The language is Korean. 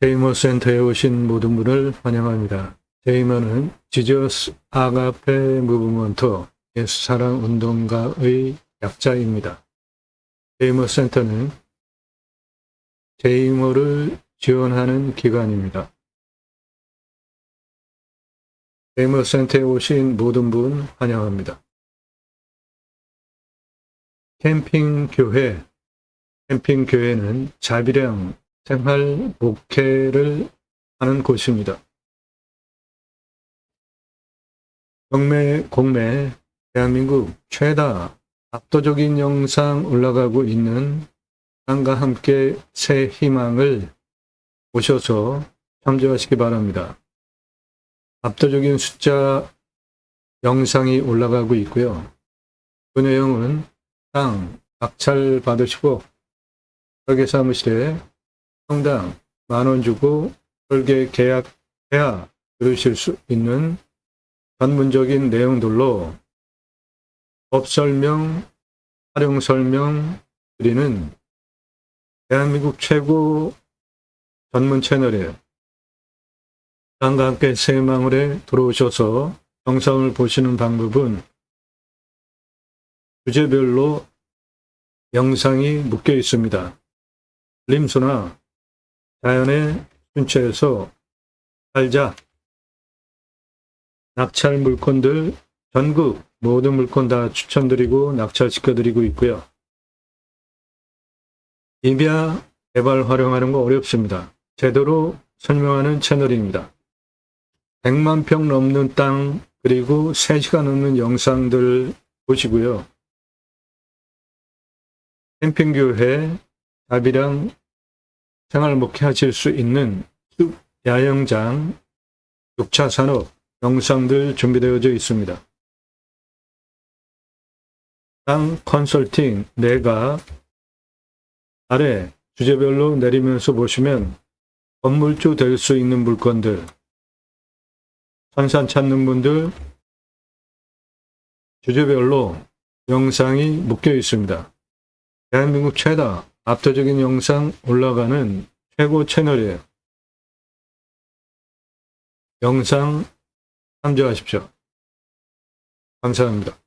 제이머 센터에 오신 모든 분을 환영합니다. 제이머는 지저스 아가페 무브먼트 예수사랑 운동가의 약자입니다. 제이머 센터는 제이머를 지원하는 기관입니다. 제이머 센터에 오신 모든 분 환영합니다. 캠핑 교회 캠핑 교회는 자비량 생활 목회를 하는 곳입니다. 경매 공매 대한민국 최다 압도적인 영상 올라가고 있는 땅과 함께 새 희망을 오셔서 참조하시기 바랍니다. 압도적인 숫자 영상이 올라가고 있고요. 그 내용은 땅 낙찰 받으시고 설계 사무실에 평당 만 원 주고 설계 계약해야 들으실 수 있는 전문적인 내용들로 법 설명, 활용 설명 드리는 대한민국 최고 전문 채널이에요. 땅과 함께 새망울에 들어오셔서 영상을 보시는 방법은 주제별로 영상이 묶여 있습니다. 림수나 자연의 순체에서 살자. 낙찰 물건들 전국 모든 물건 다 추천드리고 낙찰시켜드리고 있고요. 임야 개발 활용하는 거 어렵습니다. 제대로 설명하는 채널입니다. 100만 평 넘는 땅 그리고 3시간 넘는 영상들 보시고요. 캠핑교회 답이랑 생활 목회하실 수 있는 숲 야영장 6차 산업 영상들 준비되어져 있습니다. 땅 컨설팅 내가 아래 주제별로 내리면서 보시면 건물주 될 수 있는 물건들 산산 찾는 분들 주제별로 영상이 묶여 있습니다. 대한민국 최다 압도적인 영상 올라가는 최고 채널이에요. 영상 참조하십시오. 감사합니다.